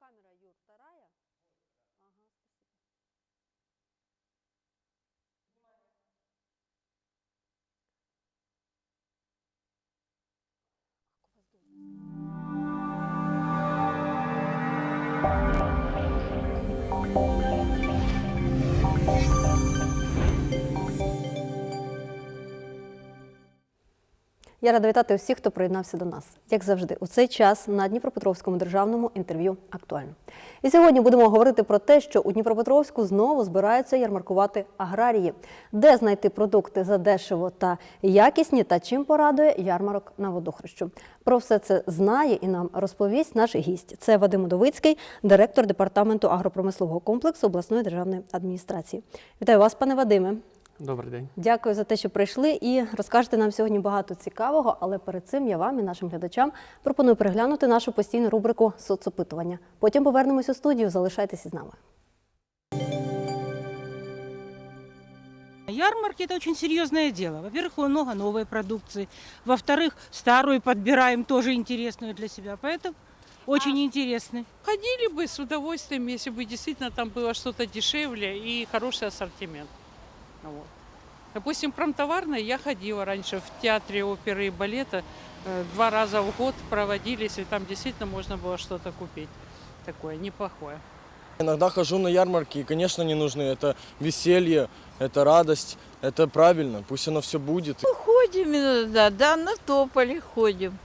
камера, Юр, вторая? Я рада вітати усіх, хто приєднався до нас. Як завжди, у цей час на Дніпропетровському державному інтерв'ю актуально. І сьогодні будемо говорити про те, що у Дніпропетровську знову збираються ярмаркувати аграрії, де знайти продукти за дешево та якісні, та чим порадує ярмарок на водохрещу. Про все це знає і нам розповість наш гість. Це Вадим Удовицький, директор департаменту агропромислового комплексу обласної державної адміністрації. Вітаю вас, пане Вадиме. Добрий день. Дякую за те, що прийшли і розкажете нам сьогодні багато цікавого. Але перед цим я вам і нашим глядачам пропоную переглянути нашу постійну рубрику соцопитування. Потім повернемось у студію. Залишайтеся з нами. Ярмарки – это очень серьезное дело. Во-первых, много новой продукции. Во-вторых, старую подбираем, тоже интересную для себя. Поэтому очень интересно. Ходили бы с удовольствием, если бы действительно там было что-то дешевле и хороший ассортимент. Вот. Допустим, промтоварной я ходила раньше в театре оперы и балета. э, Два раза в год проводились, и там действительно можно было что-то купить. Такое неплохое. Иногда хожу на ярмарки, и, конечно, не нужны. Это веселье, это радость, это правильно, пусть оно все будет. Ходим иногда, да, на тополе ходим.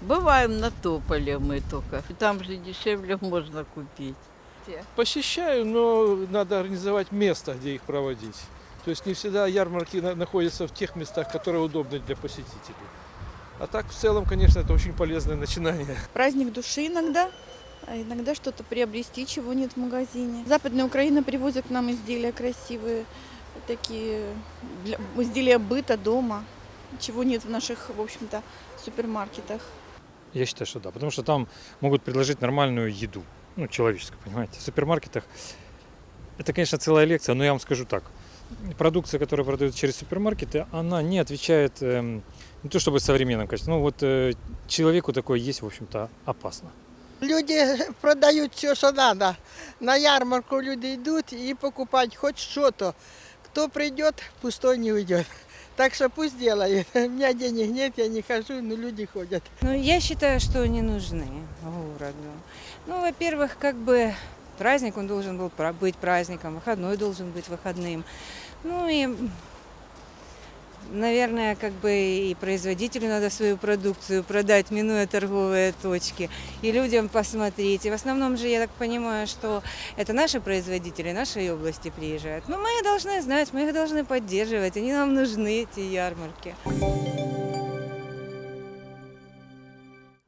Бываем на тополе мы только. Там же дешевле можно купить. Посещаю, но надо организовать место, где их проводить. То есть не всегда ярмарки на- находятся в тех местах, которые удобны для посетителей. А так, в целом, конечно, это очень полезное начинание. праздник души иногда, а иногда что-то приобрести, чего нет в магазине. Западная Украина привозит к нам изделия красивые, такие для, изделия быта дома, чего нет в наших, в общем-то, супермаркетах. Я считаю, что да, потому что там могут предложить нормальную еду, ну, человеческую, понимаете. В супермаркетах это, конечно, целая лекция, но я вам скажу так. Продукция, которая продается через супермаркеты, она не отвечает эм, не то чтобы современным качествам, ну вот э, человеку такое есть, в общем-то, опасно. Люди продають все, що треба. На ярмарку люди йдуть і покупають хоч що-то. Кто придет, пустой не уйдет. Так что пусть делает. У меня денег нет, я не хожу, но люди ходят. Ну, я считаю, что не нужны городу. Ну, во-первых, как бы праздник, он должен был быть праздником, выходной должен быть выходным. Ну и, наверное, как бы и производителю надо свою продукцию продать, минуя торговые точки, и людям посмотреть. И в основном же, я так понимаю, что это наши производители нашей области приезжают. Но мы их должны знать, мы их должны поддерживать, они нам нужны, эти ярмарки.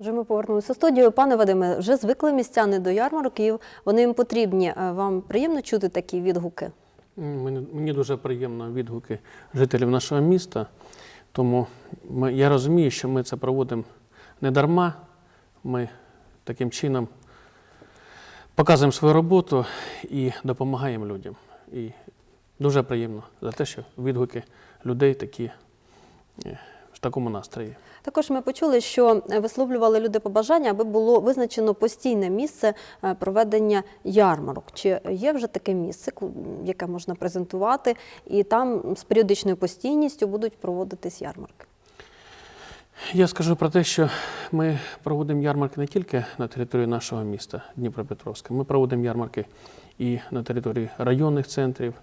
Вже ми повернулися у студію. Пане Вадиме, вже звикли містяни до ярмарків. Вони їм потрібні. Е, Вам приємно чути такі відгуки? Мені, дуже приємно відгуки жителів нашого міста. Тому я розумію, що ми це проводимо не дарма. Ми таким чином показуємо свою роботу і допомагаємо людям. І дуже приємно за те, що відгуки людей такі е, в такому настрої. Також ми почули, що висловлювали люди побажання, аби було визначено постійне місце е, проведення ярмарок. Чи є вже таке місце, яке можна презентувати, і там з періодичною постійністю будуть проводитись ярмарки? Я скажу про те, що ми проводимо ярмарки не тільки на території нашого міста Дніпропетровська, ми проводимо ярмарки і на території районних центрів.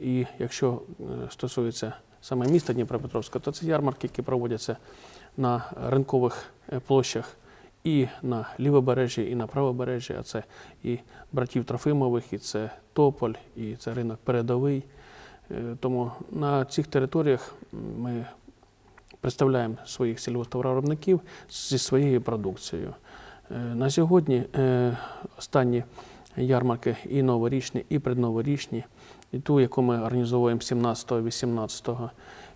І якщо е, стосується саме міста Дніпропетровська, то це ярмарки, які проводяться на ринкових е, площах і на лівобережжі, і на правобережжі, а це і братів Трофимових, і це Тополь, і це ринок передовий. Е, Тому на цих територіях ми представляємо своїх сільгосптоваровиробників зі своєю продукцією. Е, На сьогодні останні ярмарки і новорічні, і предноворічні, і ту, яку ми організовуємо 17-18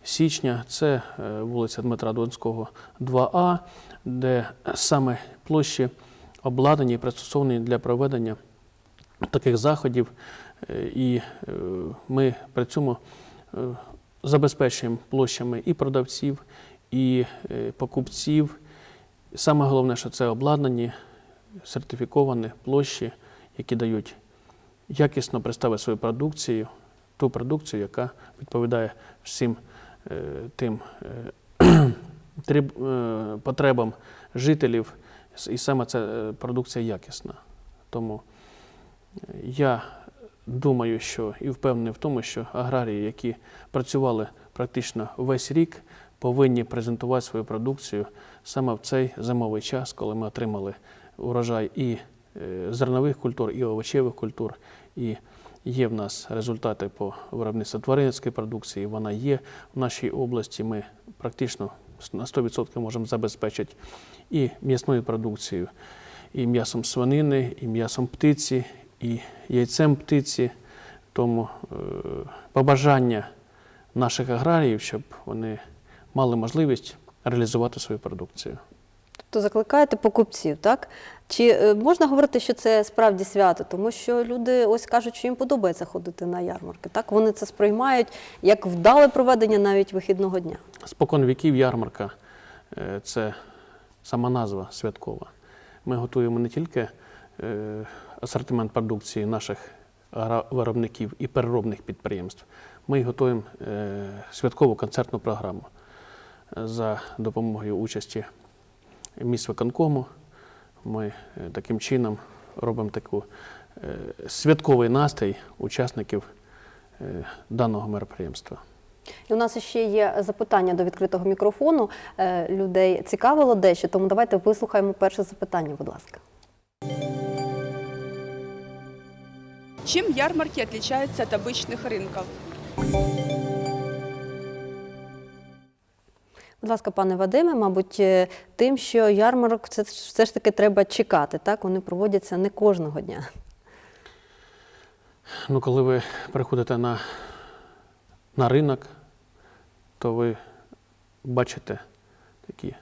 січня, це е, вулиця Дмитра Донського, 2А, де саме площі обладнані і пристосовані для проведення таких заходів. Е, І е, ми при цьому забезпечуємо площами і продавців, і покупців. Саме головне, що це обладнані сертифіковані площі, які дають якісно представити свою продукцію, ту продукцію, яка відповідає всім е, тим е, треб- е, потребам жителів, і саме ця е, продукція якісна. Тому е, я думаю, що і впевнений в тому, що аграрії, які працювали практично весь рік, повинні презентувати свою продукцію саме в цей зимовий час, коли ми отримали урожай і е, зернових культур, і овочевих культур. І є в нас результати по виробництву тваринницької продукції. Вона є в нашій області. Ми практично на 100% можемо забезпечити і м'ясною продукцією, і м'ясом свинини, і м'ясом птиці, і яйцем птиці. Тому е, побажання наших аграріїв, щоб вони мали можливість реалізувати свою продукцію. Тобто закликаєте покупців, так? Чи е, можна говорити, що це справді свято? Тому що люди ось кажуть, що їм подобається ходити на ярмарки. Так вони це сприймають як вдале проведення навіть вихідного дня. Спокон віків ярмарка е, це сама назва святкова. Ми готуємо не тільки е, асортимент продукції наших виробників і переробних підприємств, ми готуємо святкову концертну програму за допомогою участі міськвиконкому. Ми е, таким чином робимо таку е, святковий настрій учасників е, даного мероприємства. І у нас ще є запитання до відкритого мікрофону. Е, Людей цікавило дещо, тому давайте вислухаємо перше запитання, будь ласка. Чем ярмарки отличаются от обычных рынков? Будь ласка, пане Вадиме, мабуть, е, тим, що ярмарок це все ж таки треба чекати, так? Вони проводяться не кожного дня. Ну, коли ви приходите на, на ринок, то ви бачите такий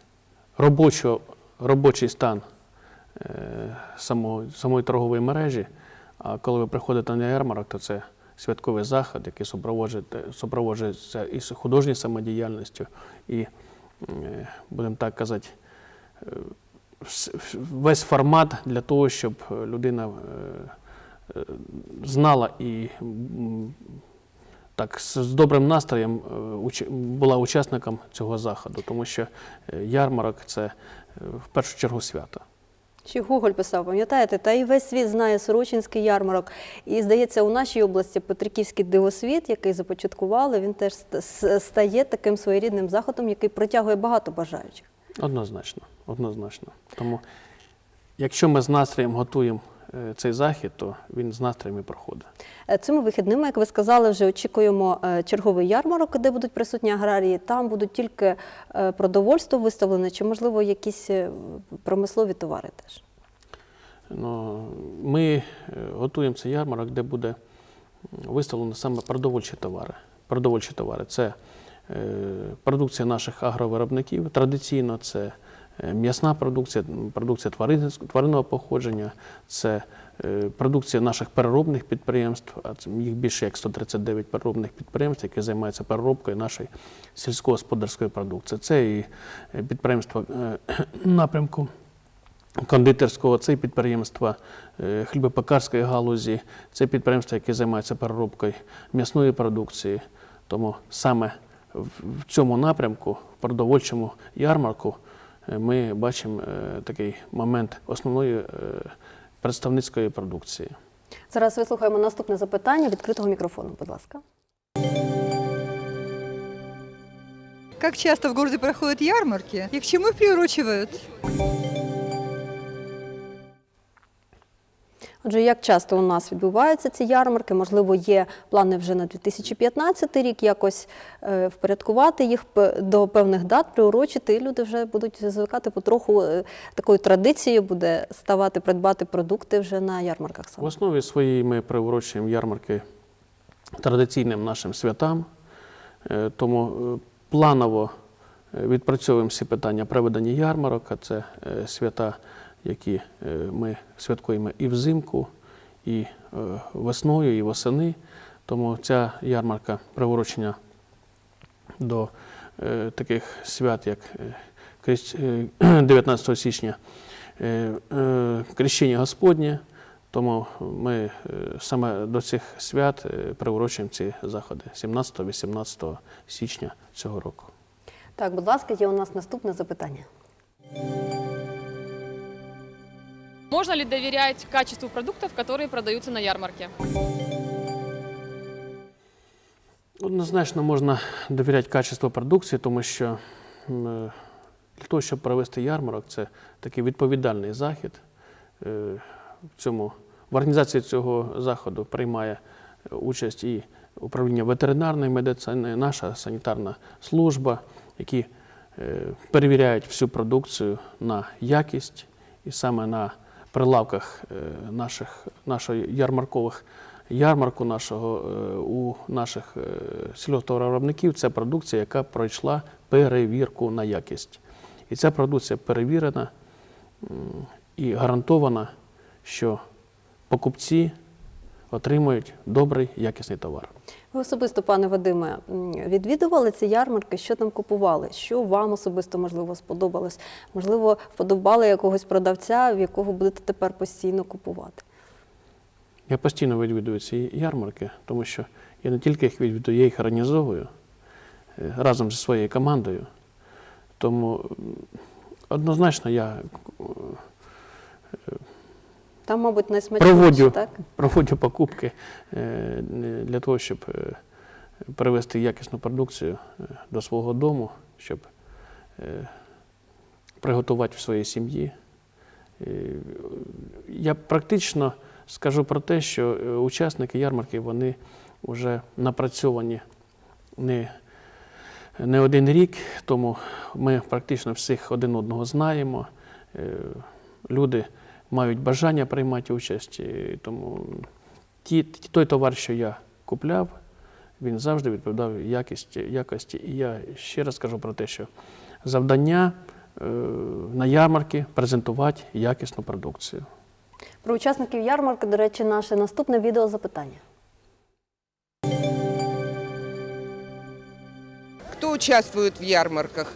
робочо, робочий стан е, самого, самої торгової мережі. А коли ви приходите на ярмарок, то це святковий захід, який супроводжує- супроводжується і художньою самодіяльністю, і, будемо так казати, е, весь формат для того, щоб людина. е, е, знала і так з добрим настроєм е, була учасником цього заходу, тому що е, ярмарок це е, в першу чергу свято. Ще Гоголь писав, пам'ятаєте, та і весь світ знає Сорочинський ярмарок. І здається, у нашій області Петриківський дивосвіт, який започаткували, він теж стає таким своєрідним заходом, який притягує багато бажаючих. Однозначно, однозначно. Тому, якщо ми з настроєм готуємо цей захід, то він з настроєм і проходить. Е, Цими вихідними, як ви сказали, вже очікуємо е, черговий ярмарок, де будуть присутні аграрії. Там будуть тільки е, продовольство виставлене, чи можливо якісь е, промислові товари теж. Ну, ми е, готуємо цей ярмарок, де буде виставлено саме продовольчі товари. Продовольчі товари це е, продукція наших агровиробників. Традиційно це е, м'ясна продукція, продукція тварин- тваринного походження, це е, продукція наших переробних підприємств. А їх більше як 139 переробних підприємств, які займаються переробкою нашої сільськогосподарської продукції. Це і е, підприємства е, напрямку кондитерського, це підприємства е, хлібопекарської галузі, це підприємства, які займаються переробкою м'ясної продукції. Тому саме в цьому напрямку, в продовольчому ярмарку, е, ми бачимо е, такий момент основної е, представницької продукції. Зараз вислухаємо наступне запитання відкритого мікрофону, будь ласка. Как часто в городе проходят ярмарки и к чему их приурочивают? Отже, як часто у нас відбуваються ці ярмарки? Можливо, є плани вже на 2015 рік якось е, впорядкувати їх до певних дат, приурочити, і люди вже будуть звикати потроху е, такою традицією буде ставати придбати продукти вже на ярмарках В основі своїй ми приурочуємо ярмарки традиційним нашим святам, Е, тому планово відпрацьовуємо всі питання проведення ярмарок, а це свята, які е, ми святкуємо і взимку, і е, весною, і восени. Тому ця ярмарка приурочена до е, таких свят, як е, Крist- е, 19 січня Крещення Господнє. Тому ми саме до цих свят приурочуємо ці заходи 17-18 січня цього року. Так, будь ласка, є у нас наступне запитання. Можно ли доверять качеству продуктов, которые продаются на ярмарке? Однозначно можна довіряти качеству продукції, тому що для того, щоб провести ярмарок, це такий відповідальний захід. Е, В, цьому, в організації цього заходу приймає участь і управління ветеринарної медицини, наша санітарна служба, які е, перевіряють всю продукцію на якість і саме на прилавках е, наших, нашої ярмаркових ярмарку нашого е, у наших е, сільгосптоваровиробників це продукція, яка пройшла перевірку на якість. І ця продукція перевірена і гарантована, що покупці отримують добрий якісний товар. Ви особисто, пане Вадиме, відвідували ці ярмарки, що там купували? Що вам особисто можливо сподобалось? Можливо, вподобали якогось продавця, в якого будете тепер постійно купувати? Я постійно відвідую ці ярмарки, тому що я не тільки їх відвідую, я їх організовую е, разом зі своєю командою. Тому однозначно я е, Там, мабуть, найсмачніше, проводжу, так? проводжу покупки е, для того, щоб е, привезти якісну продукцію е, до свого дому, щоб приготувати в своїй сім'ї. Я практично скажу про те, що учасники ярмарки вони вже напрацьовані не, не один рік, тому ми практично всіх один одного знаємо. Люди мають бажання приймати участь, і тому ті, той товар, що я купляв, він завжди відповідав якості, якості. І я ще раз кажу про те, що завдання е, на ярмарки презентувати якісну продукцію. Про учасників ярмарки, до речі, наше наступне відео запитання. Кто участвует в ярмарках?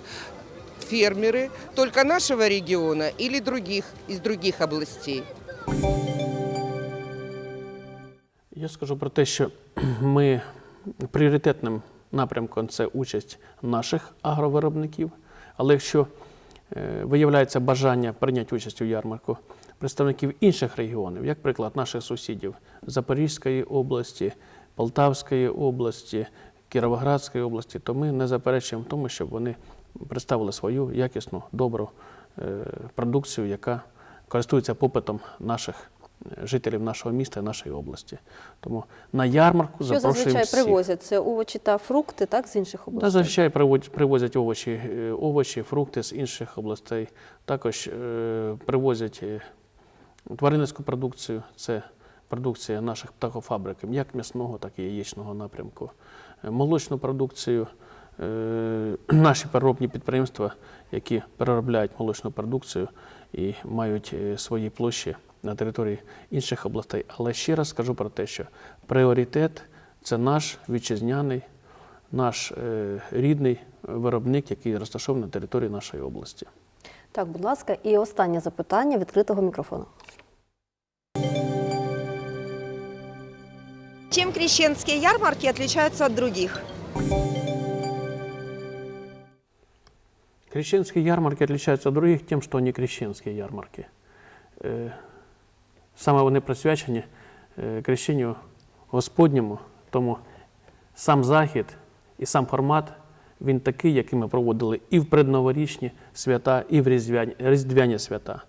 Фермеры только нашего региона или других, из других областей? Я скажу про те, що ми пріоритетним напрямком це участь наших агровиробників. Але якщо е, виявляється бажання прийняти участь у ярмарку представників інших регіонів, як приклад наших сусідів Запорізької області, Полтавської області, Кіровоградської області, то ми не заперечуємо в тому, щоб вони представили свою якісну, добру е, продукцію, яка користується попитом наших е, жителів нашого міста і нашої області. Тому на ярмарку Що зазвичай привозять? Це овочі та фрукти, так, з інших областей? Та зазвичай привозять овочі, е, овочі, фрукти з інших областей. Також е, привозять тваринницьку продукцію. Це продукція наших птахофабрик, як м'ясного, так і яєчного напрямку. Молочну продукцію. Е, Наші переробні підприємства, які переробляють молочну продукцію і мають е, свої площі на території інших областей. Але ще раз скажу про те, що пріоритет це наш вітчизняний наш е, рідний виробник, який розташований на території нашої області. Так, будь ласка, і останнє запитання відкритого мікрофону. Чем крещенские ярмарки отличаются от других? Крещенские ярмарки отличаются от других тем, что они крещенские ярмарки. Е, Саме вони присвячені е, крещенню Господньому, тому сам захід і сам формат він такий, який ми проводили і в предноворічні свята, і в різдвяні, свята.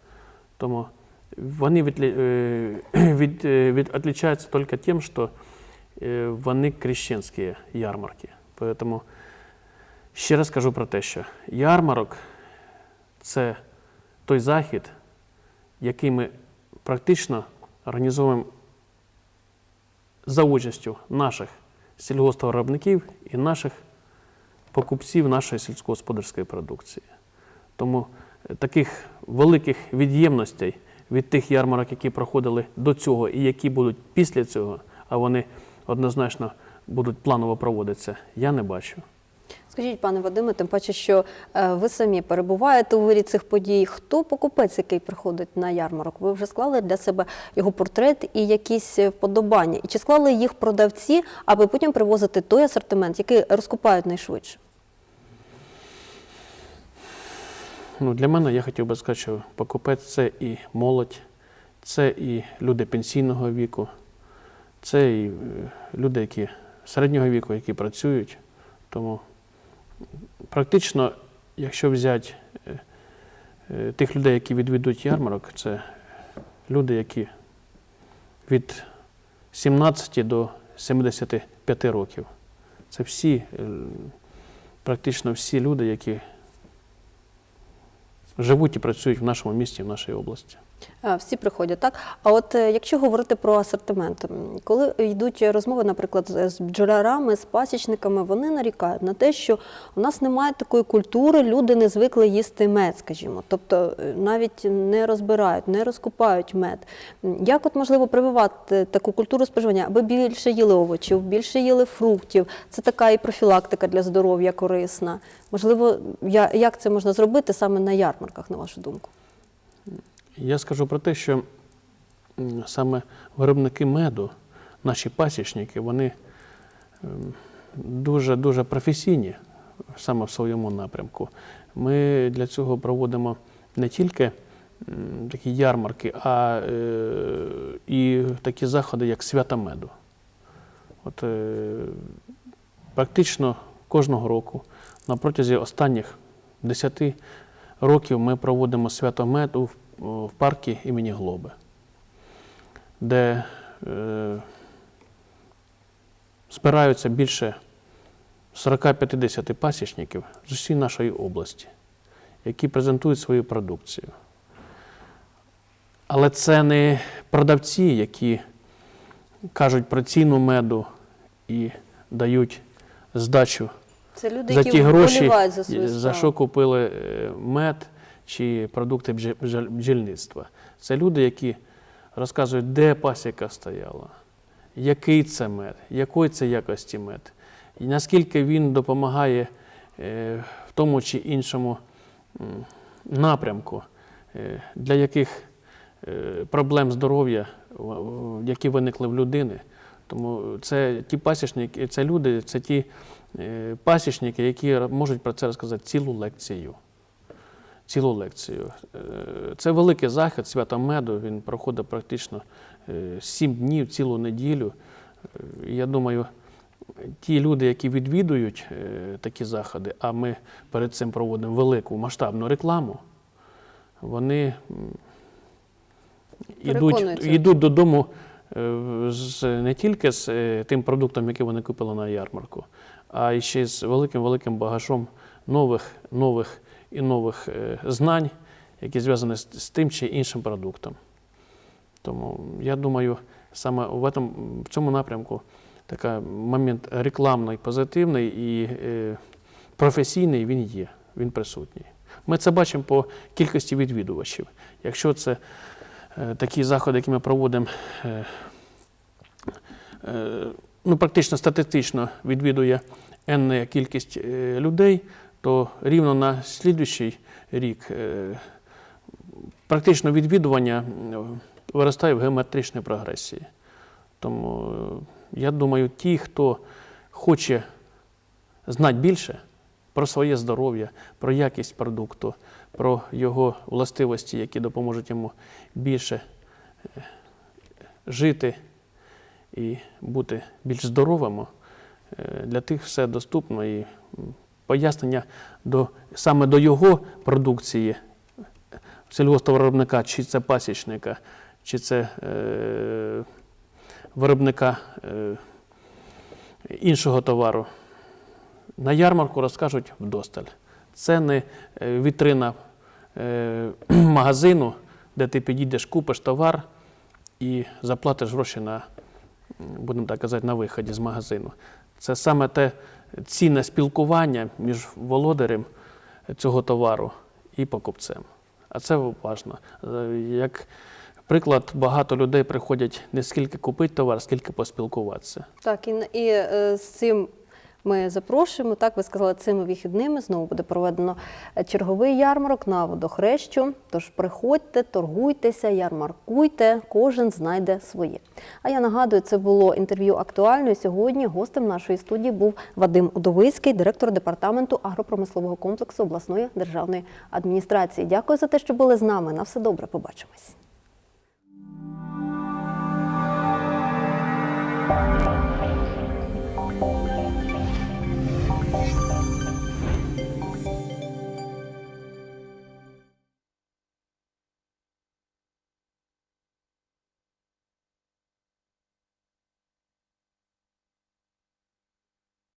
Тому вони е, від, е, від, отличаются только тем, що е, вони крещенські ярмарки. Поэтому ще раз кажу про те, що ярмарок це той захід, який ми практично організовуємо за участю наших сільгоспвиробників і наших покупців нашої сільськогосподарської продукції. Тому е, таких великих від'ємностей від тих ярмарок, які проходили до цього і які будуть після цього, а вони однозначно будуть планово проводитися, я не бачу. Скажіть, пане Вадиме, тим паче, що е, ви самі перебуваєте у вирі цих подій. Хто покупець, який приходить на ярмарок? Ви вже склали для себе його портрет і якісь е, вподобання? І чи склали їх продавці, аби потім привозити той асортимент, який розкупають найшвидше? Ну, для мене я хотів би сказати, що покупець це і молодь, це і люди пенсійного віку, це і е, люди, які середнього віку, які працюють. Тому практично, якщо взяти е, е, тих людей, які відвідують ярмарок, це люди, які від 17 до 75 років. Це всі, е, практично всі люди, які живуть і працюють в нашому місті, в нашій області. Всі приходять, так? А от е, якщо говорити про асортимент, коли йдуть розмови, наприклад, з з бджолярами, з пасічниками, вони нарікають на те, що у нас немає такої культури, люди не звикли їсти мед, скажімо. Тобто е, навіть не розбирають, не розкупають мед. Як от можливо прививати таку культуру споживання, аби більше їли овочів, більше їли фруктів? Це така і профілактика для здоров'я корисна. Можливо, як це можна зробити саме на ярмарках, на вашу думку? Я скажу про те, що саме виробники меду, наші пасічники, вони ем, дуже-дуже професійні саме в своєму напрямку. Ми для цього проводимо не тільки такі ярмарки, а е, і такі заходи, як свята меду. От, е, практично кожного року на протязі останніх 10 років ми проводимо свято меду в, парку імені Глоби, де е, збираються більше 40-50 пасічників з усієї нашої області, які презентують свою продукцію. Але це не продавці, які кажуть про ціну меду і дають здачу Це люди, за які ті гроші, за свою за що купили е, мед чи продукти бджільництва. Це люди, які розказують, де пасіка стояла, який це мед, якої це якості мед, і наскільки він допомагає е, в тому чи іншому напрямку, е, для яких е, проблем здоров'я, які виникли в людини. Тому це ті пасічники, це люди, це ті пасічники, які можуть про це розказати цілу лекцію. Цілу лекцію. Е, Це великий захід свята меду. Він проходить практично е, сім днів, цілу неділю. Е, Я думаю, ті люди, які відвідують е, такі заходи, а ми перед цим проводимо велику масштабну рекламу, вони Переконуються. ідуть додому е, з, не тільки з е, тим продуктом, який вони купили на ярмарку, а ще з великим-великим багажом нових, нових і нових е, знань, які зв'язані з, тим чи іншим продуктом. Тому я думаю, саме в, этом, в цьому напрямку такий момент рекламний, позитивний і е, професійний він є, він присутній. Ми це бачимо по кількості відвідувачів. Якщо це е, такі заходи, які ми проводимо, ну, практично статистично відвідує енна кількість людей, то рівно на слідуючий рік е, практично відвідування виростає в геометричній прогресії. Тому е, я думаю, ті, хто хоче знати більше про своє здоров'я, про якість продукту, про його властивості, які допоможуть йому більше е, жити і бути більш здоровим, е, для тих все доступно і пояснення до, саме до його продукції сільгоспвиробника, чи це пасічника, чи це е, виробника е, іншого товару. На ярмарку розкажуть вдосталь. Це не е, вітрина е, магазину, де ти підійдеш, купиш товар і заплатиш гроші на, будемо так казати, на виході з магазину. Це саме те цінне спілкування між володарем цього товару і покупцем. А це важливо. Е, Як приклад, багато людей приходять не скільки купити товар, скільки поспілкуватися. Так, і, і е, з цим Ми запрошуємо. Так, ви сказали, цими вихідними знову буде проведено е, черговий ярмарок на водохрещу. Тож приходьте, торгуйтеся, ярмаркуйте, кожен знайде своє. А я нагадую, це було інтерв'ю актуально. Сьогодні гостем нашої студії був Вадим Удовицький, директор департаменту агропромислового комплексу обласної державної адміністрації. Дякую за те, що були з нами. На все добре, побачимось.